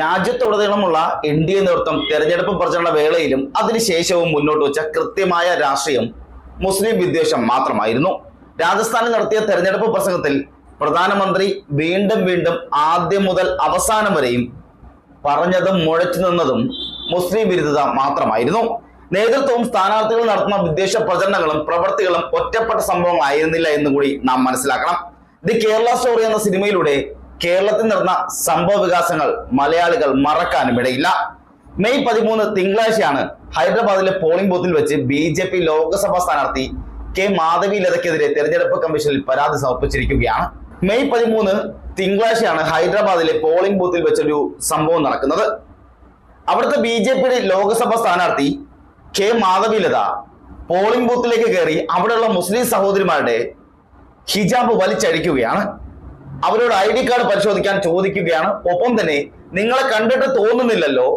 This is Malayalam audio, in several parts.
രാജ്യത്തുടനീളമുള്ള എൻ ഡി എ നേതൃത്വം തെരഞ്ഞെടുപ്പ് പ്രചരണ വേളയിലും അതിനുശേഷവും മുന്നോട്ട് വെച്ച കൃത്യമായ രാഷ്ട്രീയം മുസ്ലിം വിദ്വേഷം മാത്രമായിരുന്നു. രാജസ്ഥാനിൽ നടത്തിയ തെരഞ്ഞെടുപ്പ് പ്രസംഗത്തിൽ പ്രധാനമന്ത്രി വീണ്ടും വീണ്ടും ആദ്യം മുതൽ അവസാനം വരെയും പറഞ്ഞതും മുഴച്ചു നിന്നതും മുസ്ലിം വിരുദ്ധത മാത്രമായിരുന്നു. നേതൃത്വവും സ്ഥാനാർത്ഥികൾ നടത്തുന്ന വിദ്വേഷ പ്രചരണങ്ങളും പ്രവർത്തികളും ഒറ്റപ്പെട്ട സംഭവങ്ങളായിരുന്നില്ല എന്ന് കൂടി നാം മനസ്സിലാക്കണം. ദി കേരള സ്റ്റോറി എന്ന സിനിമയിലൂടെ കേരളത്തിൽ നടന്ന സംഭവ വികാസങ്ങൾ മലയാളികൾ മറക്കാനും ഇടയില്ല. മെയ് പതിമൂന്ന് തിങ്കളാഴ്ചയാണ് ഹൈദരാബാദിലെ പോളിംഗ് ബൂത്തിൽ വെച്ച് ബി ജെ പി ലോക്സഭാ സ്ഥാനാർത്ഥി കെ മാധവി ലതയ്ക്കെതിരെ തെരഞ്ഞെടുപ്പ് കമ്മീഷനിൽ പരാതി സമർപ്പിച്ചിരിക്കുകയാണ്. മെയ് പതിമൂന്ന് തിങ്കളാഴ്ചയാണ് ഹൈദരാബാദിലെ പോളിംഗ് ബൂത്തിൽ വെച്ചൊരു സംഭവം നടക്കുന്നത്. അവിടുത്തെ ബി ജെ പിയുടെ ലോക്സഭാ സ്ഥാനാർത്ഥി കെ മാധവിലത പോളിംഗ് ബൂത്തിലേക്ക് കയറി അവിടെയുള്ള മുസ്ലിം സഹോദരിമാരുടെ ഹിജാബ് വലിച്ചഴിക്കുകയാണ് അവരോട് ഐ ഡി കാർഡ് പരിശോധിക്കാൻ ചോദിക്കുകയാണ്. ഒപ്പം തന്നെ നിങ്ങളെ കണ്ടിട്ട് തോന്നുന്നില്ലല്ലോ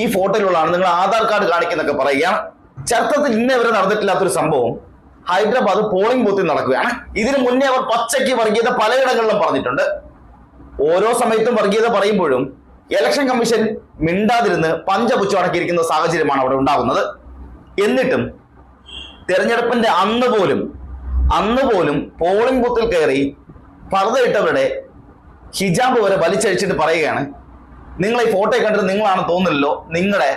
ഈ ഫോട്ടോയിലുള്ളതാണ്. നിങ്ങൾ ആധാർ കാർഡ് കാണിക്കുന്നൊക്കെ പറയുകയാണ്. ചരിത്രത്തിൽ ഇന്നേ വരെ നടന്നിട്ടില്ലാത്തൊരു സംഭവം. ഹൈദരാബാദ് പോളിംഗ് ബൂത്തിൽ നടക്കുകയാണ്. ഇതിനു മുന്നേ അവർ പച്ചയ്ക്ക് വർഗീയത പലയിടങ്ങളിലും പറഞ്ഞിട്ടുണ്ട്. ഓരോ സമയത്തും വർഗീയത പറയുമ്പോഴും ഇലക്ഷൻ കമ്മീഷൻ മിണ്ടാതിരുന്ന് പഞ്ചപുച്ചു അടക്കിയിരിക്കുന്ന സാഹചര്യമാണ് അവിടെ ഉണ്ടാകുന്നത്. എന്നിട്ടും തെരഞ്ഞെടുപ്പിന്റെ അന്ന് പോലും അന്ന് പോലും പോളിംഗ് ബൂത്തിൽ കയറി പർദ്ദയിട്ടവരുടെ ഹിജാബ് വരെ വലിച്ചഴിച്ചിട്ട് പറയുകയാണ്. നിങ്ങൾ ഈ ഫോട്ടോ കണ്ടിട്ട് നിങ്ങളാണ് തോന്നില്ലല്ലോ നിങ്ങളുടെ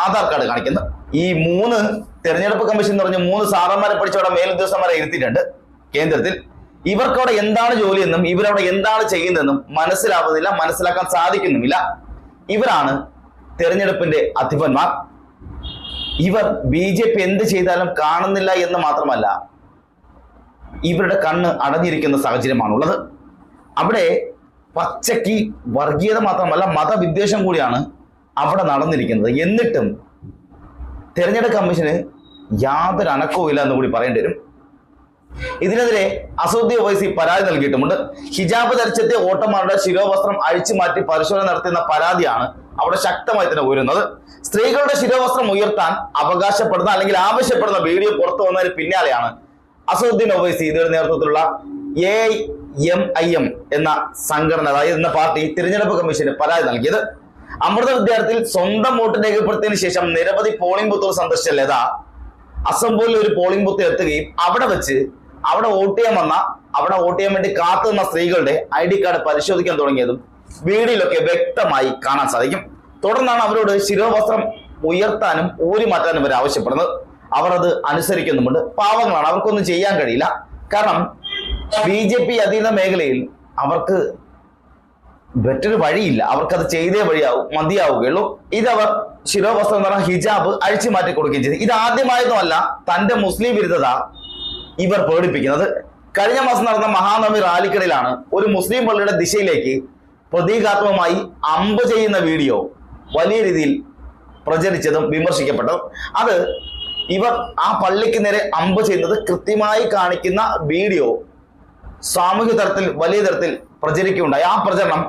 ആധാർ കാർഡ് കാണിക്കുന്നത്. ഈ മൂന്ന് തെരഞ്ഞെടുപ്പ് കമ്മീഷൻ എന്ന് പറഞ്ഞ മൂന്ന് സാറന്മാരെ പഠിച്ചവിടെ മേലുദ്യോഗസ്ഥന്മാരെ ഇരുത്തിയിട്ടുണ്ട് കേന്ദ്രത്തിൽ. ഇവർക്കവിടെ എന്താണ് ജോലിയെന്നും ഇവരവിടെ എന്താണ് ചെയ്യുന്നതെന്നും മനസ്സിലാവുന്നില്ല മനസ്സിലാക്കാൻ സാധിക്കുന്നുമില്ല. ഇവരാണ് തെരഞ്ഞെടുപ്പിന്റെ അധിപന്മാർ. ഇവർ ബി ജെ പി എന്ത് ചെയ്താലും കാണുന്നില്ല എന്ന് മാത്രമല്ല ഇവരുടെ കണ്ണ് അടഞ്ഞിരിക്കുന്ന സാഹചര്യമാണുള്ളത്. അവിടെ പച്ചയ്ക്ക് വർഗീയത മാത്രമല്ല മതവിദ്വേഷം കൂടിയാണ് അവിടെ നടന്നിരിക്കുന്നത്. എന്നിട്ടും തെരഞ്ഞെടുപ്പ് കമ്മീഷന് യാതൊരു അനക്കവും ഇല്ല എന്ന് കൂടി പറയേണ്ടി വരും. ഇതിനെതിരെ അസോദ്യ വൈസി പരാതി നൽകിയിട്ടുമുണ്ട്. ഹിജാബ് ധരിച്ചെത്തിയ വോട്ടർമാരുടെ ശിരോവസ്ത്രം അഴിച്ചു മാറ്റി പരിശോധന നടത്തുന്ന പരാതിയാണ് അവിടെ ശക്തമായി തന്നെ ഉയരുന്നത്. സ്ത്രീകളുടെ ശിരോവസ്ത്രം ഉയർത്താൻ അവകാശപ്പെടുന്ന അല്ലെങ്കിൽ ആവശ്യപ്പെടുന്ന വീഡിയോ പുറത്തു വന്നതിന് പിന്നാലെയാണ് അസോദ്ദീൻ ഒവൈസി നേതൃത്വത്തിലുള്ള എ എം ഐ എം എന്ന സംഘടന അതായത് എന്ന പാർട്ടി തിരഞ്ഞെടുപ്പ് കമ്മീഷന് പരാതി നൽകിയത്. അമൃത വിദ്യാർത്ഥിയിൽ സ്വന്തം വോട്ട് രേഖപ്പെടുത്തിയതിനു ശേഷം നിരവധി പോളിംഗ് ബൂത്തുകൾ സന്ദർശിച്ച ലത അസംബോളിൽ ഒരു പോളിംഗ് ബൂത്ത് എത്തുകയും അവിടെ വെച്ച് അവിടെ വോട്ട് ചെയ്യാൻ വന്ന അവിടെ വോട്ട് ചെയ്യാൻ വേണ്ടി കാത്തു നിന്ന സ്ത്രീകളുടെ ഐ ഡി കാർഡ് പരിശോധിക്കാൻ തുടങ്ങിയതും വീഡിയോയിലൊക്കെ വ്യക്തമായി കാണാൻ സാധിക്കും. തുടർന്നാണ് അവരോട് ശിരോവസ്ത്രം ഉയർത്താനും ഊരി മാറ്റാനും ഇവർ ആവശ്യപ്പെടുന്നത്. അവർ അത് അനുസരിക്കുന്നുമുണ്ട്. പാവങ്ങളാണ്. അവർക്കൊന്നും ചെയ്യാൻ കഴിയില്ല. കാരണം ബി ജെ പി അധീന മേഖലയിൽ അവർക്ക് മറ്റൊരു വഴിയില്ല. അവർക്കത് ചെയ്തേ വഴിയാവും മതിയാവുകയുള്ളൂ. ഇതവർ ശിരോവസ്ത്രം എന്ന് പറഞ്ഞ ഹിജാബ് അഴിച്ചു മാറ്റി കൊടുക്കുകയും ചെയ്തു. ഇത് ആദ്യമായതുമല്ല തന്റെ മുസ്ലിം വിരുദ്ധത ഇവർ പ്രകടിപ്പിക്കുന്നത്. കഴിഞ്ഞ മാസം നടന്ന മഹാനവമി റാലിക്കിടയിലാണ് ഒരു മുസ്ലിം പള്ളിയുടെ ദിശയിലേക്ക് പ്രതീകാത്മകമായി അമ്പ് ചെയ്യുന്ന വീഡിയോ വലിയ രീതിയിൽ പ്രചരിച്ചതും വിമർശിക്കപ്പെട്ടതും. അത് ഇവർ ആ പള്ളിക്ക് നേരെ അമ്പ് ചെയ്യുന്നത് കൃത്യമായി കാണിക്കുന്ന വീഡിയോ സാമൂഹ്യ തലത്തിൽ വലിയ തരത്തിൽ പ്രചരിക്കുകയുണ്ടായി. ആ പ്രചരണം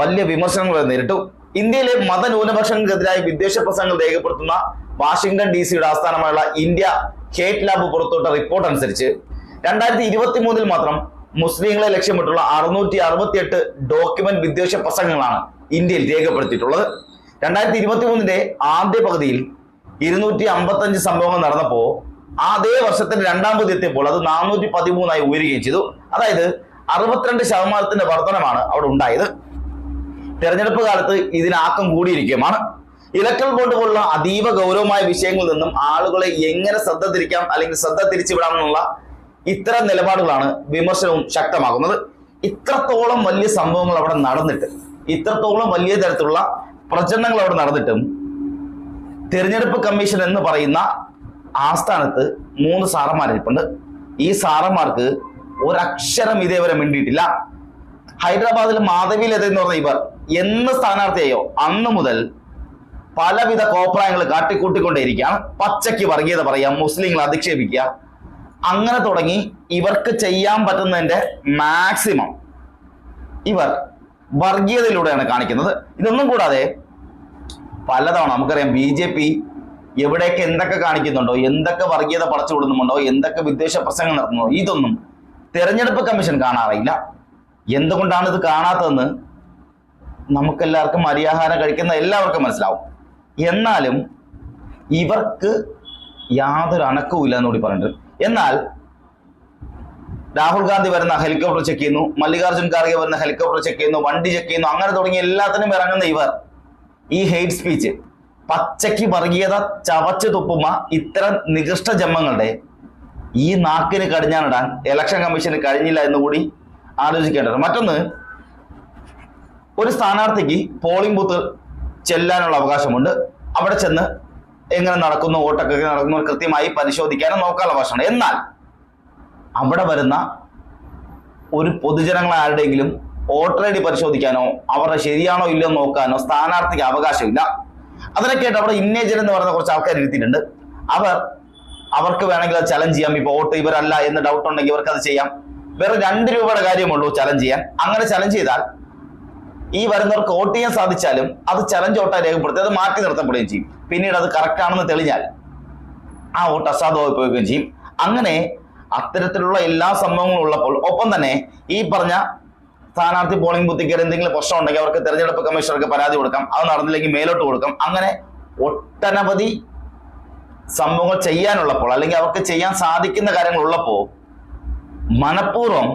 വലിയ വിമർശനങ്ങൾ നേരിട്ടു. ഇന്ത്യയിലെ മതന്യൂനപക്ഷങ്ങൾക്കെതിരായ വിദ്വേഷ പ്രസംഗങ്ങൾ രേഖപ്പെടുത്തുന്ന വാഷിംഗ്ടൺ ഡി സിയുടെ ആസ്ഥാനമായുള്ള ഇന്ത്യ ഹേറ്റ് ലാബ് പുറത്തുവിട്ട റിപ്പോർട്ട് അനുസരിച്ച് രണ്ടായിരത്തി ഇരുപത്തി മൂന്നിൽ മാത്രം മുസ്ലിങ്ങളെ ലക്ഷ്യമിട്ടുള്ള അറുന്നൂറ്റി അറുപത്തിയെട്ട് ഡോക്യുമെന്റ് വിദ്വേഷ പ്രസംഗങ്ങളാണ് ഇന്ത്യയിൽ രേഖപ്പെടുത്തിയിട്ടുള്ളത്. രണ്ടായിരത്തി ഇരുപത്തി മൂന്നിന്റെ ആദ്യ പകുതിയിൽ ഇരുന്നൂറ്റി അമ്പത്തഞ്ച് സംഭവങ്ങൾ നടന്നപ്പോൾ അതേ വർഷത്തിന്റെ രണ്ടാം പകുതി എത്തിയപ്പോൾ അത് നാനൂറ്റി പതിമൂന്നായി ഉയരുകയും ചെയ്തു. അതായത് അറുപത്തിരണ്ട് ശതമാനത്തിന്റെ വർധനമാണ് അവിടെ ഉണ്ടായത്. തെരഞ്ഞെടുപ്പ് കാലത്ത് ഇതിനാക്കം കൂടിയിരിക്കുകയാണ് ഇലക്ട്രൽ ബോണ്ട് പോലുള്ള അതീവ ഗൗരവമായ വിഷയങ്ങളിൽ നിന്നും ആളുകളെ എങ്ങനെ ശ്രദ്ധ തിരിക്കാം അല്ലെങ്കിൽ ശ്രദ്ധ തിരിച്ചുവിടാം എന്നുള്ള ഇത്തരം നിലപാടുകളാണ് വിമർശനവും ശക്തമാകുന്നത്. ഇത്രത്തോളം വലിയ സംഭവങ്ങൾ അവിടെ നടന്നിട്ട് ഇത്രത്തോളം വലിയ തരത്തിലുള്ള പ്രചരണങ്ങൾ അവിടെ നടന്നിട്ടും തിരഞ്ഞെടുപ്പ് കമ്മീഷൻ എന്ന് പറയുന്ന ആസ്ഥാനത്ത് മൂന്ന് സാറന്മാരിപ്പുണ്ട് ഈ സാറന്മാർക്ക് ഒരക്ഷരം ഇതേവരെ മിണ്ടിയിട്ടില്ല. ഹൈദരാബാദിൽ മാധവി ലത എന്ന് പറഞ്ഞ ഇവർ എന്ന് സ്ഥാനാർത്ഥിയായോ അന്ന് മുതൽ പലവിധ കോപ്രായങ്ങൾ കാട്ടിക്കൂട്ടിക്കൊണ്ടേയിരിക്കുകയാണ്. പച്ചയ്ക്ക് വർഗീയത പറയാം മുസ്ലിങ്ങൾ അധിക്ഷേപിക്കുക. അങ്ങനെ തുടങ്ങി ഇവർക്ക് ചെയ്യാൻ പറ്റുന്നതിന്റെ മാക്സിമം ഇവർ വർഗീയതയിലൂടെയാണ് കാണിക്കുന്നത്. ഇതൊന്നും കൂടാതെ പലതവണ നമുക്കറിയാം ബി ജെ പി എവിടെയൊക്കെ എന്തൊക്കെ കാണിക്കുന്നുണ്ടോ എന്തൊക്കെ വർഗീയത പടച്ചു കൊടുക്കുന്നുണ്ടോ എന്തൊക്കെ വിദ്വേഷ പ്രസംഗം നടത്തുന്നുണ്ടോ ഇതൊന്നും തെരഞ്ഞെടുപ്പ് കമ്മീഷൻ കാണാറില്ല. എന്തുകൊണ്ടാണ് ഇത് കാണാത്തതെന്ന് നമുക്കെല്ലാവർക്കും അരിയാഹാരം കഴിക്കുന്ന എല്ലാവർക്കും മനസ്സിലാവും. എന്നാലും ഇവർക്ക് യാതൊരു അണക്കവും ഇല്ല എന്നുകൂടി പറഞ്ഞിട്ടുണ്ട് എന്നാൽ രാഹുൽ ഗാന്ധി വരുന്ന ഹെലികോപ്റ്റർ ചെക്ക് ചെയ്യുന്നു മല്ലികാർജുൻ ഖാർഗെ വരുന്ന ഹെലികോപ്റ്റർ ചെക്ക് ചെയ്യുന്നു വണ്ടി ചെക്ക് ചെയ്യുന്നു അങ്ങനെ തുടങ്ങി എല്ലാത്തിനും ഇറങ്ങുന്ന ഇവർ ഈ ഹെയ്റ്റ് സ്പീച്ച് പച്ചയ്ക്ക് വർഗീയത ചവച്ച് തുപ്പുമ ഇത്തരം നികൃഷ്ട ജന്മങ്ങളുടെ ഈ നാക്കിന് കടിഞ്ഞാനിടാൻ ഇലക്ഷൻ കമ്മീഷന് കഴിഞ്ഞില്ല എന്ന് കൂടി ആലോചിക്കേണ്ടത്. മറ്റൊന്ന് ഒരു സ്ഥാനാർത്ഥിക്ക് പോളിംഗ് ബൂത്ത് ചെല്ലാനുള്ള അവകാശമുണ്ട്. അവിടെ ചെന്ന് എങ്ങനെ നടക്കുന്നു വോട്ടൊക്കെ നടക്കുന്നു കൃത്യമായി പരിശോധിക്കാനും നോക്കാനുള്ള അവകാശമുണ്ട്. എന്നാൽ അവിടെ വരുന്ന ഒരു പൊതുജനങ്ങളെ ആരുടെയെങ്കിലും വോട്ടർ ഐ ഡി പരിശോധിക്കാനോ അവരുടെ ശരിയാണോ ഇല്ലയോ നോക്കാനോ സ്ഥാനാർത്ഥിക്ക് അവകാശമില്ല. അതിനൊക്കെയായിട്ട് അവിടെ ഇന്നേജൻ എന്ന് പറയുന്ന കുറച്ച് ആൾക്കാർ ഇരുത്തിയിട്ടുണ്ട്. അവർ അവർക്ക് വേണമെങ്കിൽ അത് ചലഞ്ച് ചെയ്യാം. ഇപ്പൊ വോട്ട് ഇവരല്ല എന്ന് ഡൗട്ട് ഉണ്ടെങ്കിൽ ഇവർക്ക് അത് ചെയ്യാം. വേറെ രണ്ട് രൂപയുടെ കാര്യമുള്ളൂ ചലഞ്ച് ചെയ്യാൻ. അങ്ങനെ ചലഞ്ച് ചെയ്താൽ ഈ വരുന്നവർക്ക് വോട്ട് ചെയ്യാൻ സാധിച്ചാലും അത് ചലഞ്ച് വോട്ടായി രേഖപ്പെടുത്തി അത് മാറ്റി നിർത്തപ്പെടുകയും ചെയ്യും. പിന്നീട് അത് കറക്റ്റ് ആണെന്ന് തെളിഞ്ഞാൽ ആ വോട്ട് അസാധുവായി പോവുകയും ചെയ്യും. അങ്ങനെ അത്തരത്തിലുള്ള എല്ലാ സംഭവങ്ങളും ഉള്ളപ്പോൾ ഒപ്പം തന്നെ ഈ പറഞ്ഞ സ്ഥാനാർത്ഥി പോളിംഗ് ബൂത്തിൽ എന്തെങ്കിലും പ്രശ്നം ഉണ്ടെങ്കിൽ അവർക്ക് തെരഞ്ഞെടുപ്പ് കമ്മീഷണർക്ക് പരാതി കൊടുക്കാം. അത് നടന്നില്ലെങ്കിൽ മേലോട്ട് കൊടുക്കാം. അങ്ങനെ ഒട്ടനവധി സംഭവങ്ങൾ ചെയ്യാനുള്ളപ്പോൾ അല്ലെങ്കിൽ അവർക്ക് ചെയ്യാൻ സാധിക്കുന്ന കാര്യങ്ങൾ ഉള്ളപ്പോൾ മനഃപൂർവം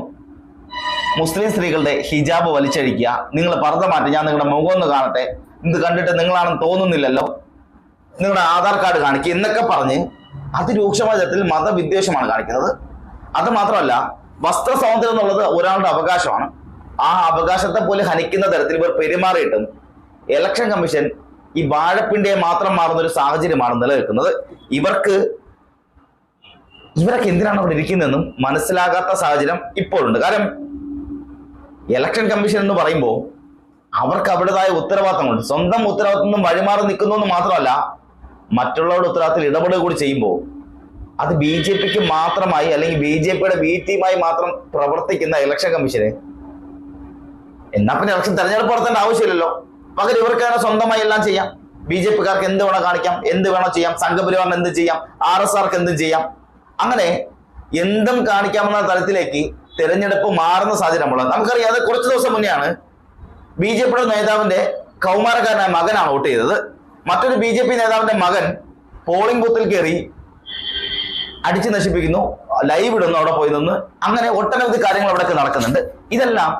മുസ്ലിം സ്ത്രീകളുടെ ഹിജാബ് വലിച്ചഴിക്കുക നിങ്ങൾ പർദ്ദ മാറ്റി ഞാൻ നിങ്ങളുടെ മുഖം ഒന്ന് കാണട്ടെ ഇത് കണ്ടിട്ട് നിങ്ങളാണെന്ന് തോന്നുന്നില്ലല്ലോ നിങ്ങളുടെ ആധാർ കാർഡ് കാണിക്കുക എന്നൊക്കെ പറഞ്ഞ് അതിരൂക്ഷമായ തരത്തിൽ മതവിദ്വേഷമാണ് കാണിക്കുന്നത്. അത് മാത്രമല്ല വസ്ത്ര എന്നുള്ളത് ഒരാളുടെ അവകാശമാണ്. ആ അവകാശത്തെ പോലെ ഹനിക്കുന്ന തരത്തിൽ ഇവർ പെരുമാറിയിട്ടും ഇലക്ഷൻ കമ്മീഷൻ ഈ വാഴപ്പിണ്ടിയെ മാത്രം മാറുന്ന ഒരു സാഹചര്യമാണ് നിലനിൽക്കുന്നത്. ഇവർക്ക് ഇവരൊക്കെ എന്തിനാണ് അവിടെ ഇരിക്കുന്നതെന്നും മനസ്സിലാകാത്ത സാഹചര്യം ഇപ്പോഴുണ്ട്. കാരണം ഇലക്ഷൻ കമ്മീഷൻ എന്ന് പറയുമ്പോൾ അവർക്ക് അവരുടേതായ ഉത്തരവാദിത്തങ്ങളുണ്ട്. സ്വന്തം ഉത്തരവാദിത്തം നിന്നും വഴിമാറി നിൽക്കുന്നു എന്ന് മാത്രമല്ല മറ്റുള്ളവരുടെ ഉത്തരവാദിത്തത്തിൽ ഇടപെടുക കൂടി ചെയ്യുമ്പോൾ അത് ബി ജെ പിക്ക് മാത്രമായി അല്ലെങ്കിൽ ബി ജെ പിയുടെ ബി ടീമായി മാത്രം പ്രവർത്തിക്കുന്ന ഇലക്ഷൻ കമ്മീഷന് എന്നാ പിന്നെ ഇലക്ഷൻ തെരഞ്ഞെടുപ്പ് നടത്തേണ്ട ആവശ്യമില്ലല്ലോ. പകരം ഇവർക്ക് സ്വന്തമായി എല്ലാം ചെയ്യാം. ബി ജെ പിക്കാർക്ക് എന്ത് വേണോ കാണിക്കാം എന്ത് വേണോ ചെയ്യാം. സംഘപരിവാറിന് എന്ത് ചെയ്യാം ആർ എസ് ആർക്ക് എന്തും ചെയ്യാം. അങ്ങനെ എന്തും കാണിക്കാമെന്ന തലത്തിലേക്ക് തെരഞ്ഞെടുപ്പ് മാറുന്ന സാഹചര്യം ഉള്ളത്. നമുക്കറിയാം അത് കുറച്ച് ദിവസം മുന്നെയാണ് ബി ജെ പിയുടെ നേതാവിന്റെ കൗമാരക്കാരനായ മകനാണ് വോട്ട് ചെയ്തത്. മറ്റൊരു ബി ജെ പി നേതാവിന്റെ മകൻ പോളിംഗ് ബൂത്തിൽ കയറി അടിച്ചു നശിപ്പിക്കുന്നു ലൈവ് ഇടുന്നു അവിടെ പോയി നിന്ന്. അങ്ങനെ ഒട്ടനവധി കാര്യങ്ങൾ അവിടെയൊക്കെ നടക്കുന്നുണ്ട്. ഇതെല്ലാം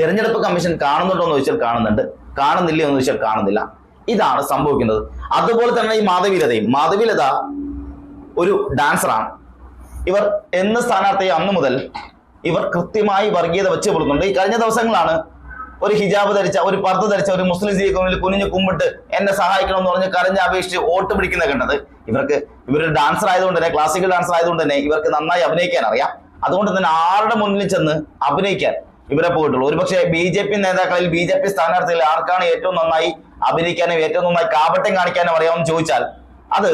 തെരഞ്ഞെടുപ്പ് കമ്മീഷൻ കാണുന്നുണ്ടോ എന്ന് ചോദിച്ചാൽ കാണുന്നുണ്ട്. കാണുന്നില്ല എന്ന് ചോദിച്ചാൽ കാണുന്നില്ല. ഇതാണ് സംഭവിക്കുന്നത്. അതുപോലെ തന്നെ ഈ മാധവീലതയും. മാധവീലത ഒരു ഡാൻസറാണ് ഇവർ എന്ന് സ്ഥാനാർത്ഥി അന്ന് മുതൽ ഇവർ കൃത്യമായി വർഗീയത വെച്ച് പുലർത്തുന്നുണ്ട് ഈ കഴിഞ്ഞ ദിവസങ്ങളാണ് ഒരു ഹിജാബ് ധരിച്ച ഒരു പർദ്ദ ധരിച്ച ഒരു മുസ്ലിം സ്ത്രീക്ക് കോണിൽ കുനിഞ്ഞു കുമ്പിട്ട് എന്നെ സഹായിക്കണം എന്ന് പറഞ്ഞ് കരഞ്ഞ് അപേക്ഷിച്ച് വോട്ട് പിടിക്കുന്ന കണ്ടത് ഇവർക്ക് ഇവരൊരു ഡാൻസർ ആയതുകൊണ്ട് തന്നെ ക്ലാസിക്കൽ ഡാൻസർ ആയതുകൊണ്ട് തന്നെ ഇവർക്ക് നന്നായി അഭിനയിക്കാൻ അറിയാം. അതുകൊണ്ട് തന്നെ ആരുടെ മുന്നിൽ ചെന്ന് അഭിനയിക്കാൻ ഇവരെ പോയിട്ടുള്ളൂ. ഒരുപക്ഷെ ബി ജെ പി നേതാക്കളിൽ ബി ജെ പി സ്ഥാനാർത്ഥികളിൽ ആർക്കാണ് ഏറ്റവും നന്നായി അഭിനയിക്കാനും ഏറ്റവും നന്നായി കാപട്യം കാണിക്കാനും അറിയാമെന്ന് ചോദിച്ചാൽ അത്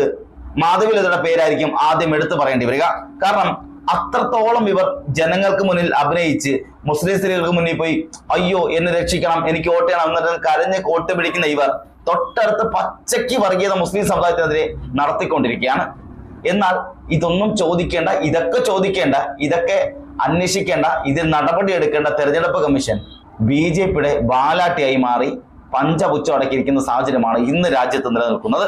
മാധവിലതയുടെ പേരായിരിക്കും ആദ്യം എടുത്തു പറയേണ്ടി വരിക. കാരണം അത്രത്തോളം ഇവർ ജനങ്ങൾക്ക് മുന്നിൽ അഭിനയിച്ച് മുസ്ലിം സ്ത്രീകൾക്ക് മുന്നിൽ പോയി അയ്യോ എന്നെ രക്ഷിക്കണം എനിക്ക് വോട്ട് ചെയ്യണം എന്നിട്ട് കരഞ്ഞ് കോട്ട് പിടിക്കുന്ന ഇവർ തൊട്ടടുത്ത് പച്ചയ്ക്ക് വർഗീയത മുസ്ലിം സമുദായത്തിനെതിരെ നടത്തിക്കൊണ്ടിരിക്കുകയാണ്. എന്നാൽ ഇതൊന്നും ചോദിക്കേണ്ട ഇതൊക്കെ ചോദിക്കേണ്ട ഇതൊക്കെ അന്വേഷിക്കേണ്ട ഇതിൽ നടപടി എടുക്കേണ്ട തെരഞ്ഞെടുപ്പ് കമ്മീഷൻ ബി ജെ പിയുടെ വാലാട്ടിയായി മാറി പഞ്ചപുച്ചം അടക്കിയിരിക്കുന്ന സാഹചര്യമാണ് ഇന്ന് രാജ്യത്ത് നിലനിൽക്കുന്നത്.